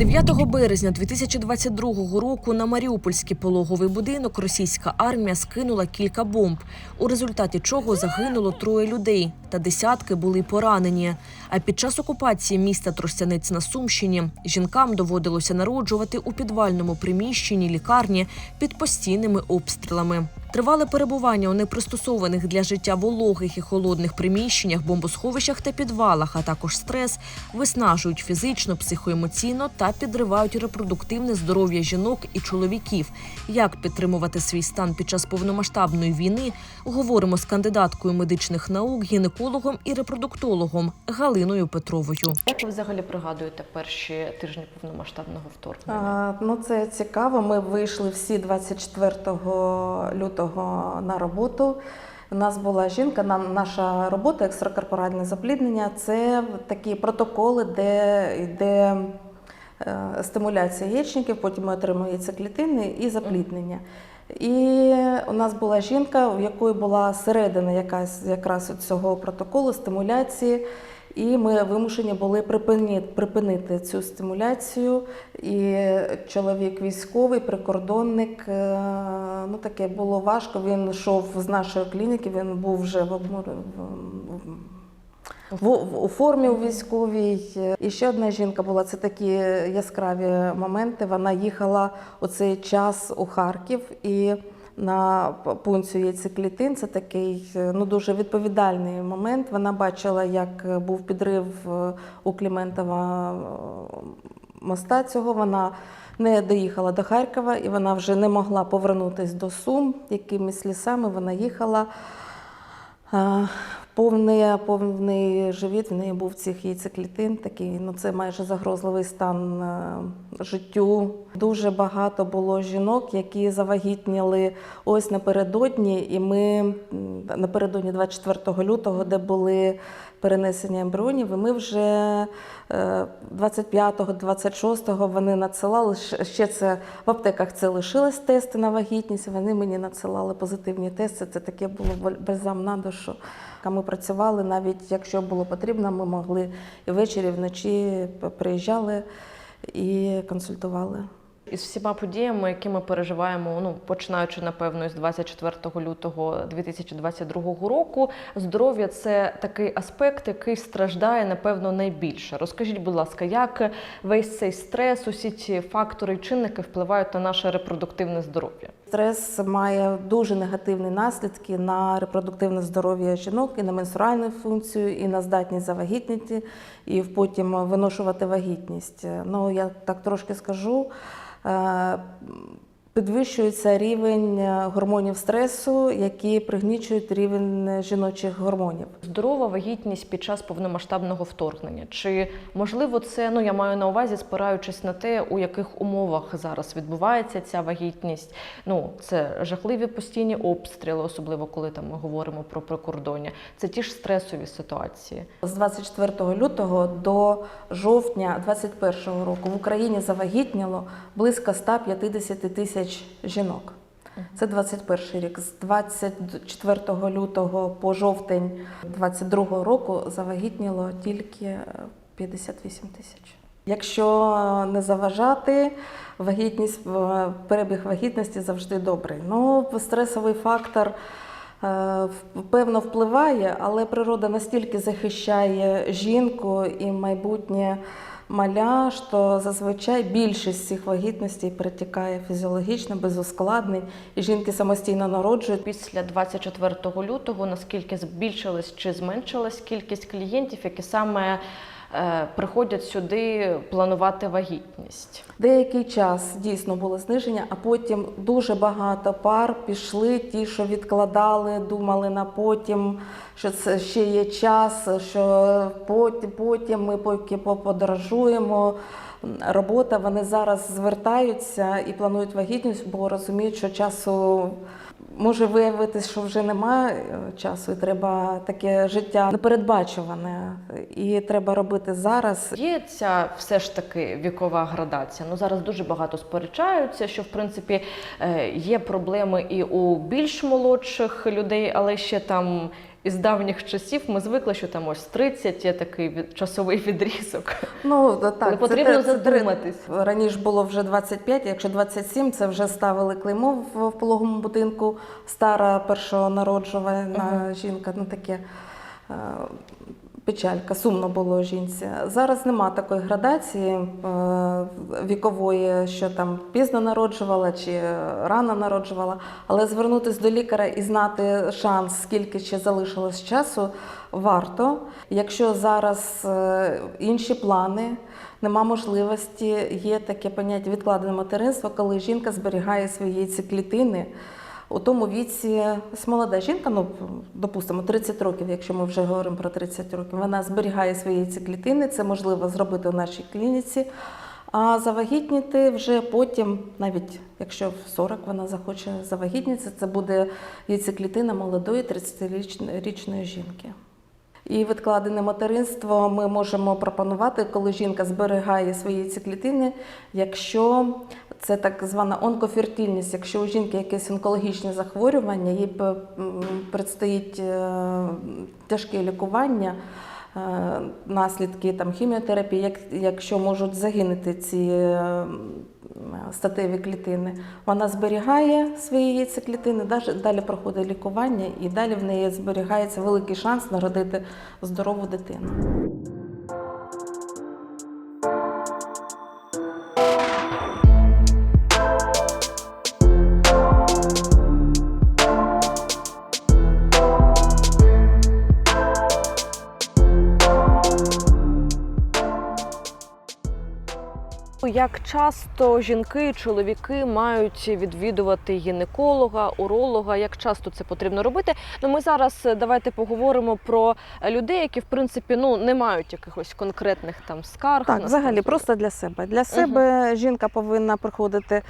9 березня 2022 року на Маріупольський пологовий будинок російська армія скинула кілька бомб, у результаті чого загинуло троє людей та десятки були поранені. А під час окупації міста Тростянець на Сумщині жінкам доводилося народжувати у підвальному приміщенні лікарні під постійними обстрілами. Тривале перебування у непристосованих для життя вологих і холодних приміщеннях, бомбосховищах та підвалах, а також стрес виснажують фізично, психоемоційно та підривають репродуктивне здоров'я жінок і чоловіків. Як підтримувати свій стан під час повномасштабної війни? Говоримо з кандидаткою медичних наук, гінекологом і репродуктологом Галиною Петровою. Як ви взагалі пригадуєте перші тижні повномасштабного вторгнення? А, Ну, це цікаво. Ми вийшли всі 24 лютого на роботу. У нас була жінка. на- Наша робота екстракорпоральне запліднення це такі протоколи, де йде е, стимуляція яєчників, потім ми отримуємо яйцеклітини і запліднення. І у нас була жінка, у якої була середина якась якраз цього протоколу стимуляції. І ми вимушені були припинити, припинити цю стимуляцію. І чоловік військовий, прикордонник, е, ну таке було важко. Він йшов з нашої клініки, він був вже в, у формі у військовій. І ще одна жінка була, це такі яскраві моменти. Вона їхала у цей час у Харків і на п- пункцію яйцеклітин. Це такий ну, дуже відповідальний момент. Вона бачила, як був підрив е, у Кліментова е, моста цього. Вона не доїхала до Харкова і вона вже не могла повернутися до Сум. Якимись лісами вона їхала. Повний, повний живіт в неї був цих яйцеклітин, такий, ну це майже загрозливий стан е, життю. Дуже багато було жінок, які завагітніли ось напередодні, і ми напередодні 24 лютого, де були перенесення ембріонів, і ми вже 25-го, 26-го вони надсилали ще- це в аптеках. Це лишились тести на вагітність. Вони мені надсилали позитивні тести. Це таке було баль- бальзам на душу. Ми працювали навіть, якщо було потрібно, ми могли і ввечері, і вночі приїжджали і консультували. Із всіма подіями, які ми переживаємо, ну починаючи напевно з 24 лютого 2022 року, здоров'я це такий аспект, який страждає напевно найбільше. Розкажіть, будь ласка, як весь цей стрес, усі ці фактори і чинники впливають на наше репродуктивне здоров'я? Стрес має дуже негативні наслідки на репродуктивне здоров'я жінок, і на менструальну функцію, і на здатність завагітніти, і потім виношувати вагітність. Ну я так трошки скажу. 呃 Підвищується рівень е, гормонів стресу, які пригнічують рівень жіночих гормонів. Здорова вагітність під час повномасштабного вторгнення. Чи можливо це, ну я маю на увазі, спираючись на те, у яких умовах зараз відбувається ця вагітність? Ну це жахливі постійні обстріли, особливо коли там ми говоримо про прикордоння. Це ті ж стресові ситуації. З 24 лютого до жовтня 2021 року в Україні завагітніло близько 150 тисяч жінок. Це 21 рік. З 24 лютого по жовтень 22 року завагітніло тільки 58 тисяч. Якщо не заважати, вагітність, перебіг вагітності завжди добрий. Ну, стресовий фактор е, певно впливає, але природа настільки захищає жінку і майбутнє маля, що зазвичай більшість цих вагітностей перетікає фізіологічно, без ускладнень, і жінки самостійно народжують. Після 24 лютого наскільки збільшилась чи зменшилась кількість клієнтів, які саме приходять сюди планувати вагітність? Деякий час дійсно було зниження, а потім дуже багато пар пішли, ті, що відкладали, думали на потім, що це ще є час, що потім, потім ми поки подорожуємо. Робота, вони зараз звертаються і планують вагітність, бо розуміють, що часу може виявитися, що вже немає часу, і треба таке життя непередбачуване, і треба робити зараз. Є ця все ж таки вікова градація. Ну зараз дуже багато сперечаються, що в принципі е, є проблеми і у більш молодших людей, але ще там із давніх часів ми звикли, що там ось 30 є такий від, часовий відрізок. Ну так, це потрібно це три- Це, Раніше було вже 25, якщо 27, це вже ставили клеймо в, в пологому будинку. Стара першонароджувана жінка, ну таке. Печалька, сумно було жінці. Зараз нема такої градації е, вікової, що там пізно народжувала чи рано народжувала. Але звернутися до лікаря і знати шанс, скільки ще залишилось часу, варто. Якщо зараз е, інші плани, нема можливості, є таке поняття відкладене материнство, коли жінка зберігає свої яйцеклітини. У тому віці молода жінка, ну допустимо, 30 років, якщо ми вже говоримо про 30 років, вона зберігає свої яйцеклітини, це можливо зробити у нашій клініці. А завагітніти вже потім, навіть якщо в 40 вона захоче завагітніти, це буде яйцеклітина молодої 30-річної жінки. І відкладене материнство ми можемо пропонувати, коли жінка зберігає свої яйцеклітини, якщо це так звана онкофертильність, якщо у жінки якесь онкологічне захворювання, їй предстоїть е, тяжке лікування, е, наслідки там, хіміотерапії, як, якщо можуть загинути ці е, статеві клітини, вона зберігає свої яйцеклітини, далі- проходить лікування і далі в неї зберігається великий шанс народити здорову дитину. Як часто жінки чоловіки мають відвідувати гінеколога, уролога? Як часто це потрібно робити? Ну ми зараз е, давайте поговоримо про людей, які в принципі ну не мають якихось конкретних там скарг. Так, взагалі, просто для себе. Для себе жінка повинна приходити,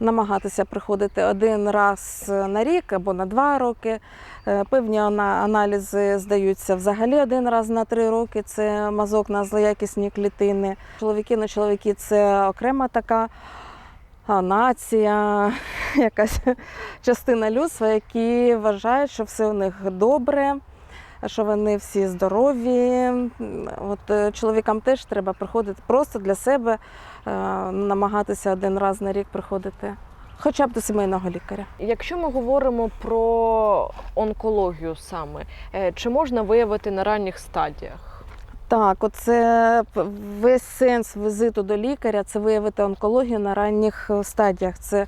намагатися приходити один раз на рік або на два роки. Е, Певні аналізи здаються взагалі один раз на три роки. Це мазок на злоякісні клітини. Чоловіки на чоловіки це окрема така нація, якась частина людства, які вважають, що все у них добре що вони всі здорові. От е, чоловікам теж треба приходити просто для себе, е, намагатися один раз на рік приходити, хоча б до сімейного лікаря. Якщо ми говоримо про онкологію саме, е, чи можна виявити на ранніх стадіях? Так, оце весь сенс візиту до лікаря це виявити онкологію на ранніх е, стадіях. Це е,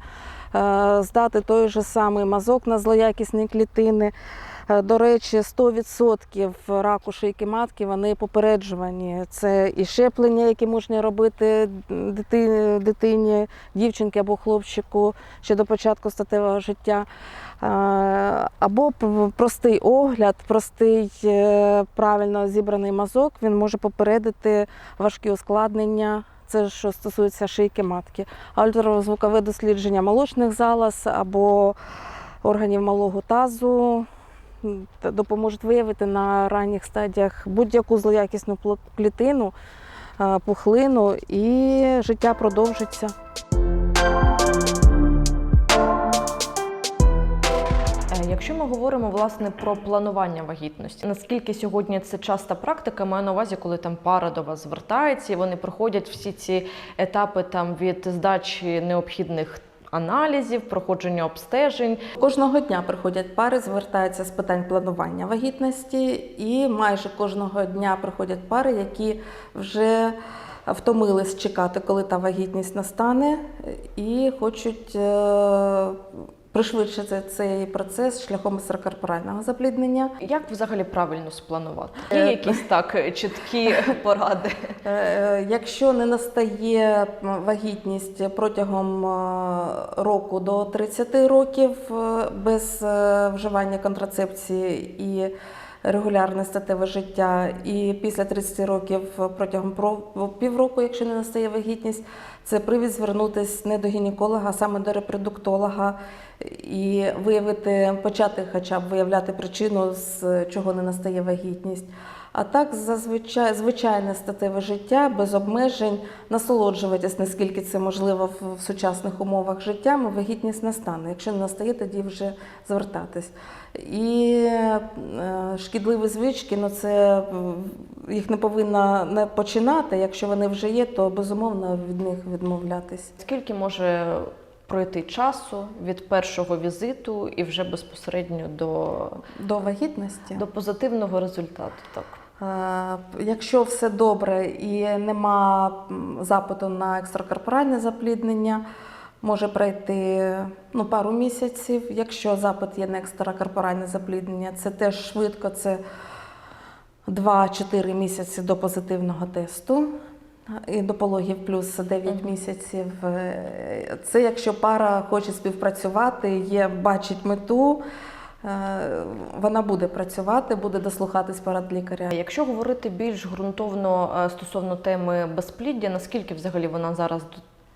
здати той же самий мазок на злоякісні клітини. Е, До речі, 100% раку шийки матки вони попереджувані. Це і щеплення, які можна робити дитині, дівчинки або хлопчику ще до початку статевого життя. Е, Або простий огляд, простий е, правильно зібраний мазок, він може попередити важкі ускладнення. Це що стосується шийки матки. Ультразвукове дослідження молочних залоз або органів малого тазу допоможуть виявити на ранніх стадіях будь-яку злоякісну клітину, пухлину, і життя продовжиться. Е, Якщо ми говоримо власне про планування вагітності, наскільки сьогодні це часта практика, маю на увазі, коли там пара до вас звертається, і вони проходять всі ці етапи там від здачі необхідних аналізів, проходження обстежень. Кожного дня приходять пари, звертаються з питань планування вагітності, і майже кожного дня приходять пари, які вже втомились чекати, коли та вагітність настане, і хочуть е, пришвидшити цей процес шляхом серкорпорального запліднення. Як взагалі правильно спланувати? Є Е, якісь так чіткі поради? Е, Якщо не настає вагітність протягом е, року до 30 років без вживання контрацепції і регулярне статеве життя, і після 30 років протягом про- півроку, якщо не настає вагітність, це привід звернутися не до гінеколога, а саме до репродуктолога, і виявити, почати хоча б виявляти причину, з чого не настає вагітність. А так, зазвичай звичайне статеве життя без обмежень, насолоджуватись, наскільки це можливо в, сучасних умовах життя, ми вагітність настане. Якщо не настає, тоді вже звертатись. І е, шкідливі звички, ну це їх не повинно не починати. Якщо вони вже є, то безумовно від них відмовлятись. Скільки може пройти часу від першого візиту і вже безпосередньо до, До вагітності. до позитивного результату? Так. Е, Якщо все добре і нема запиту на екстракорпоральне запліднення, може пройти ну, пару місяців. Якщо запит є на екстракорпоральне запліднення, це теж швидко, це 2-4 місяці до позитивного тесту. І до пологів плюс 9 Мгм. місяців. Е, Це якщо пара хоче співпрацювати, є, бачить мету, вона буде працювати, буде дослухатись порад лікаря. Якщо говорити більш ґрунтовно е, стосовно теми безпліддя, наскільки взагалі вона зараз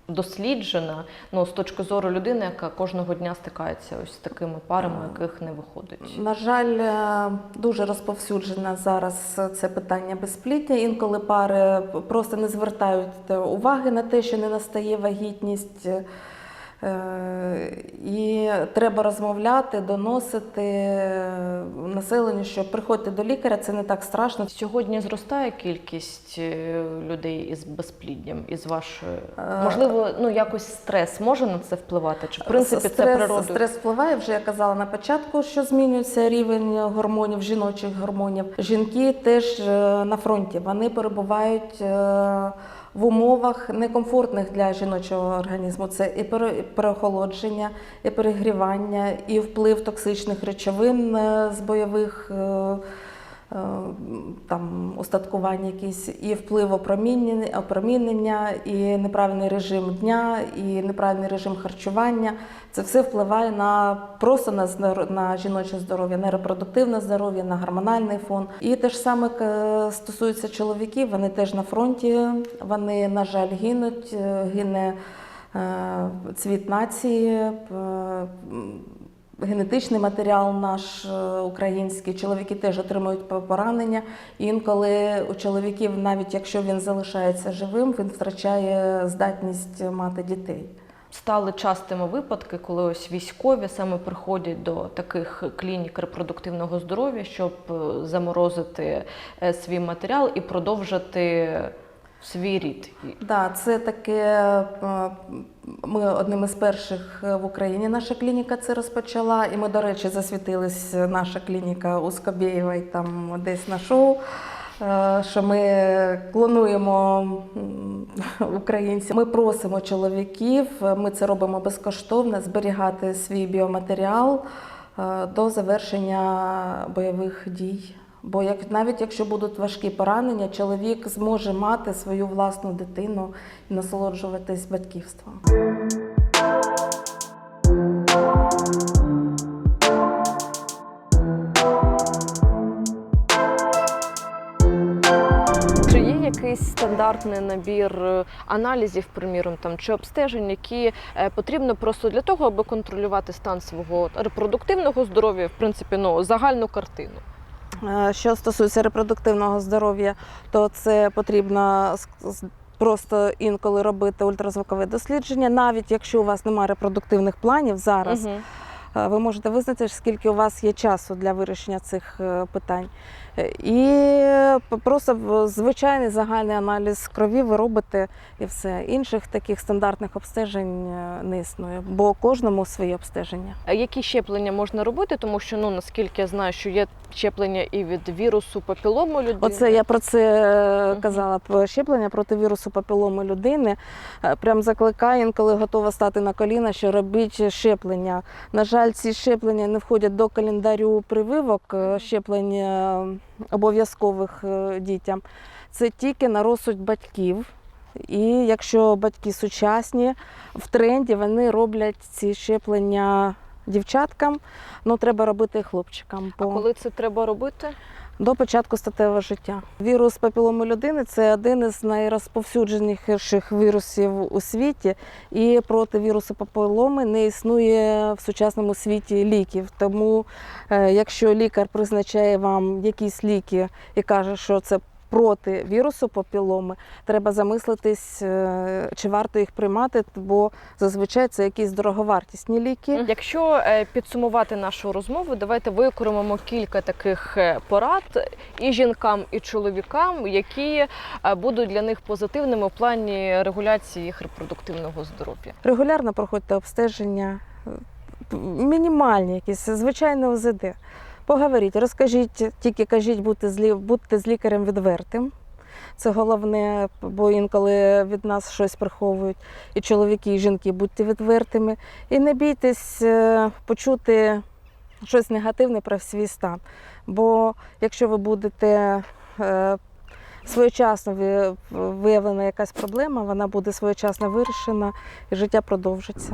досліджена, ну з точки зору людини, яка кожного дня стикається ось з такими парами, яких не виходить? На жаль, е, дуже розповсюджене зараз це питання безпліддя. Інколи пари просто не звертають уваги на те, що не настає вагітність. Е, І треба розмовляти, доносити населенню, що приходьте до лікаря, це не так страшно. Сьогодні зростає кількість е, людей із безпліддям, із вашої Е, можливо, ну якось стрес може на це впливати? Чи в принципі це стрес, природою? стрес впливає, вже я казала на початку, що змінюється рівень гормонів, жіночих гормонів. Жінки теж е, на фронті. Вони перебувають е, в умовах некомфортних для жіночого організму. Це і пере- і переохолодження, і перегрівання, і вплив токсичних речовин е, з бойових. Е, Там устаткування якісь і вплив опромінення, і неправильний режим дня, і неправильний режим харчування. Це все впливає на просто на, на жіноче здоров'я, на репродуктивне здоров'я, на гормональний фон. І те ж саме е, стосується чоловіків. Вони теж на фронті. Вони, на жаль, гинуть, е, гине цвіт нації. Генетичний матеріал наш е, український, чоловіки теж отримують поранення. Інколи у чоловіків, навіть якщо він залишається живим, він втрачає здатність мати дітей. Стали частими випадки, коли ось військові саме приходять до таких клінік репродуктивного здоров'я, щоб е, заморозити е, свій матеріал і продовжити свій рід. Да, це таке. е, Ми одним із перших в Україні наша клініка це розпочала. І ми, до речі, засвітилась наша клініка у Скобєєвої там десь на шоу. е, Що ми клонуємо українців. Ми просимо чоловіків, ми це робимо безкоштовно, зберігати свій біоматеріал е, до завершення бойових дій. Бо як навіть якщо будуть важкі поранення, чоловік зможе мати свою власну дитину і насолоджуватись батьківством. Чи є якийсь стандартний набір е, аналізів, приміром, там чи обстежень, які е, потрібно просто для того, аби контролювати стан свого репродуктивного здоров'я, в принципі, ну загальну картину? Е, Що стосується репродуктивного здоров'я, то це потрібно просто інколи робити ультразвукове дослідження, навіть якщо у вас немає репродуктивних планів зараз. Е, Ви можете визначити, скільки у вас є часу для вирішення цих е, питань. Е, І просто звичайний загальний аналіз крові ви робите і все. Інших таких стандартних обстежень е, не існує, бо кожному свої обстеження. А Які щеплення можна робити? Тому що ну наскільки я знаю, що є щеплення і від вірусу папілому людини. Оце я про це е, казала. Щеплення проти вірусу папіломи людини. Прям закликаю, інколи готова стати на коліна, що робіть щеплення. На жаль, ці щеплення не входять до календарю прививок щеплень е, обов'язкових е, дітям. Це тільки на розсуд батьків. І якщо батьки сучасні, в тренді вони роблять ці щеплення дівчаткам, ну треба робити і хлопчикам. А бо- коли це треба робити? до початку статевого життя. Вірус папіломи людини це один із найрозповсюдженіших вірусів у світі, і проти вірусу папіломи не існує в сучасному світі ліків. Тому, е, якщо лікар призначає вам якісь ліки і каже, що це проти вірусу папіломи, треба замислитись, е, чи варто їх приймати, бо зазвичай це якісь дороговартісні ліки. Якщо е, підсумувати нашу розмову, давайте викоримаємо кілька таких е, порад і жінкам, і чоловікам, які будуть для них позитивними в плані регуляції їх репродуктивного здоров'я. Регулярно проходьте обстеження, мінімальні якісь, звичайне ОЗД. Поговоріть, розкажіть, тільки кажіть, будьте з, лі- будьте з лікарем відвертим. Це головне, бо інколи від нас щось приховують. І чоловіки, і жінки, будьте відвертими. І не бійтесь е, почути щось негативне про свій стан. Бо якщо ви будете е, своєчасно виявлена якась проблема, вона буде своєчасно вирішена і життя продовжиться.